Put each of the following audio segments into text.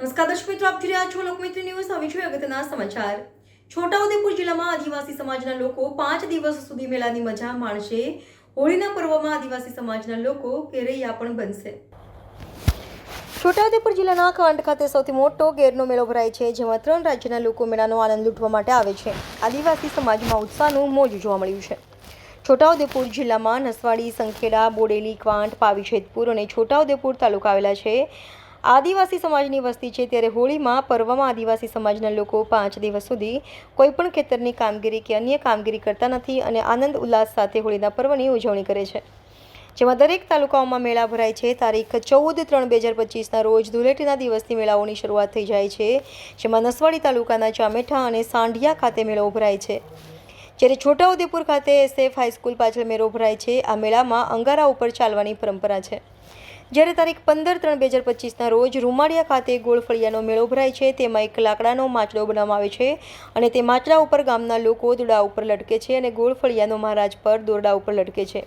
નમસ્કાર દર્શક મિત્રો, આપ જોઈ રહ્યા છો લોકમિત્ર ન્યૂઝ. હવે જોઈએ અગત્યના સમાચાર. છોટાઉદેપુર જિલ્લામાં આદિવાસી સમાજના લોકો પાંચ દિવસ સુધી મેળાની મજા માણશે. હોળીના પર્વમાં આદિવાસી સમાજના લોકો કેરૈયા પણ બનશે. છોટાઉદેપુર જિલ્લાના કાંડ ખાતે સૌથી મોટો ગેરનો મેળો ભરાય છે, જેમાં ત્રણ રાજ્યના લોકો મેળાનો આનંદ લૂંટવા માટે આવે છે. આદિવાસી સમાજમાં ઉત્સાહનું મોજ જોવા મળ્યું છે. છોટાઉદેપુર જિલ્લામાં નસવાડી, સંખેડા, બોડેલી, ક્વાંટ પાવીછેદપુર અને છોટાઉદેપુર તાલુકા આવેલા છે. આદિવાસી સમાજની વસ્તી છે ત્યારે હોળીમાં પર્વમાં આદિવાસી સમાજના લોકો પાંચ દિવસ સુધી કોઈપણ ખેતરની કામગીરી કે અન્ય કામગીરી કરતા નથી અને આનંદ ઉલ્લાસ સાથે હોળીના પર્વની ઉજવણી કરે છે. જેમાં દરેક તાલુકાઓમાં મેળા ભરાય છે. તારીખ ચૌદ ત્રણ બે હજાર પચીસના રોજ ધૂળેટીના દિવસથી મેળાઓની શરૂઆત થઈ જાય છે, જેમાં નસવાડી તાલુકાના ચામેઠા અને સાંઢિયા ખાતે મેળો ભરાય છે. જ્યારે છોટાઉદેપુર ખાતે એસએફ હાઈસ્કૂલ પાછળ મેળો ભરાય છે, આ મેળામાં અંગારા ઉપર ચાલવાની પરંપરા છે. જ્યારે તારીખ પંદર ત્રણ બે હજાર પચીસના રોજ રૂમાળિયા ખાતે ગોળફળિયાનો મેળો ભરાય છે, તેમાં એક લાકડાનો માચડો બનાવવામાં આવે છે અને તે માચડા ઉપર ગામના લોકો દોરડા ઉપર લટકે છે અને ગોળફળિયાનો મહારાજ પર દોરડા ઉપર લટકે છે.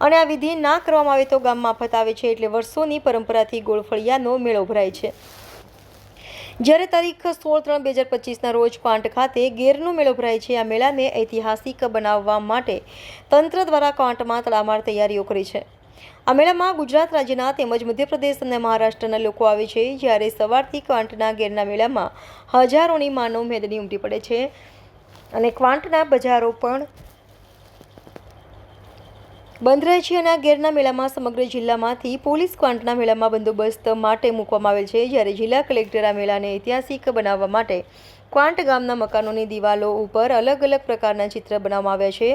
અને આ વિધિ ના કરવામાં આવે તો ગામમાં આફત આવે છે, એટલે વર્ષોની પરંપરાથી ગોળફળિયાનો મેળો ભરાય છે. જ્યારે તારીખ સોળ ત્રણ બે હજાર પચીસના રોજ પાંટ ખાતે ગેરનો મેળો ભરાય છે, આ મેળાને ઐતિહાસિક બનાવવા માટે તંત્ર દ્વારા ક્વાંટમાં તડામાર તૈયારીઓ કરી છે. આ મેળામાં ગુજરાત રાજ્યના તેમજ મધ્યપ્રદેશ અને મહારાષ્ટ્રના લોકો આવે છે, જ્યારે સવારથી ક્વાંટના ગેરના મેળામાં હજારોની માનવ મેદની ઉમટી પડે છે અને ક્વાંટના બજારો પણ બંધ રહે છે અને આ ગેરના મેળામાં સમગ્ર જિલ્લામાંથી પોલીસ ક્વાંટના મેળામાં બંદોબસ્ત માટે મૂકવામાં આવેલ છે, જ્યારે જિલ્લા કલેક્ટર આ મેળાને ઐતિહાસિક બનાવવા માટે ક્વાંટ ગામના મકાનોની દિવાલો ઉપર અલગ અલગ પ્રકારના ચિત્ર બનાવવામાં આવ્યા છે.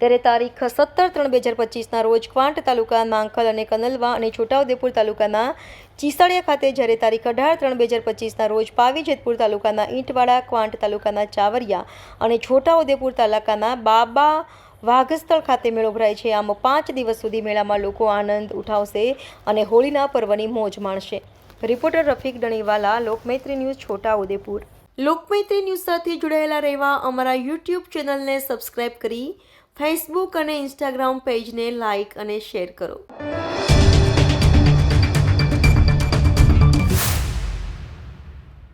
ત્યારે તારીખ સત્તર ત્રણ બે હજાર પચીસના રોજ ક્વાંટ તાલુકા માંખલ અને કનલવા અને છોટાઉદેપુર તાલુકાના ચીસડિયા ખાતે જ્યારે તારીખ અઢાર ત્રણ બે હજાર પચીસના રોજ પાવી જેતપુર તાલુકાના ઈંટવાડા ક્વાંટ તાલુકાના ચાવરિયા અને છોટાઉદેપુર તાલુકાના બાબા વાઘસ્થળ ખાતે મેળો ભરાય છે. આમ પાંચ દિવસ સુધી મેળામાં લોકો આનંદ ઉઠાવશે અને હોળીના પર્વની મોજ માણશે. Reporter Rafiq Daniwala, Lokmaitri news Chhota Udepur. Lokmaitri news સાથે જોડાયેલા રહેવા અમારા યુટ્યુબ ચેનલને સબસ્ક્રાઇબ કરી, ફેસબુક અને ઇન્સ્ટાગ્રામ પેજને લાઇક અને શેર કરો.